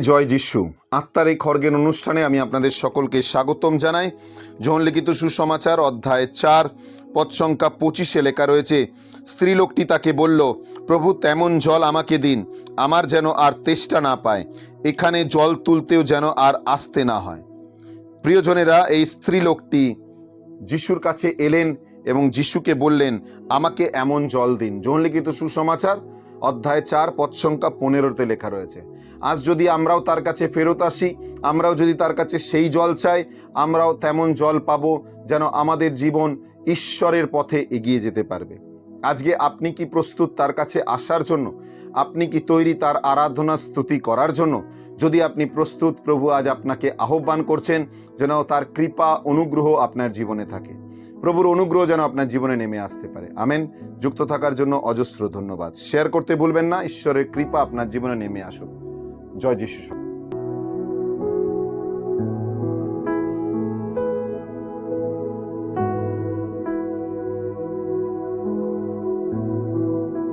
জয় যিশু। আত্মার এই খড়গের অনুষ্ঠানে আমি আপনাদের সকলকে স্বাগতম জানাই। যৌন লিখিত সুসমাচার অধ্যায় চার, পদ সংখ্যা পঁচিশে লেখা রয়েছে, স্ত্রীলোকটি তাকে বলল, প্রভু, তেমন জল আমাকে দিন, আমার যেন আর তেষ্টা না পায়। এখানে জল তুলতেও যেন আর আসতে না হয়। প্রিয়জনেরা, এই স্ত্রীলোকটি যিশুর কাছে এলেন এবং যিশুকে বললেন, আমাকে এমন জল দিন। যৌন লিখিত সুসমাচার অধ্যায় চার পদ সংখ্যা পনেরোতে লেখা রয়েছে। আজ যদি আমরাও তার কাছে ফেরত আসি, আমরাও যদি তার কাছে সেই জল চাই, আমরাও তেমন জল পাবো যেন আমাদের জীবন ঈশ্বরের পথে এগিয়ে যেতে পারবে। আজকে আপনি কি প্রস্তুত তার কাছে আসার জন্য? আপনি কি তৈরি তার আরাধনা স্তুতি করার জন্য? যদি আপনি প্রস্তুত, প্রভু আজ আপনাকে আহ্বান করছেন যেন তার কৃপা, অনুগ্রহ আপনার জীবনে থাকে। প্রভুর অনুগ্রহ যেন আপনার জীবনে নেমে আসতে পারে। আমেন। যুক্ত থাকার জন্য অজস্র ধন্যবাদ। শেয়ার করতে ভুলবেন না। ঈশ্বরের কৃপা আপনার জীবনে নেমে আসুক। জয় যিশু।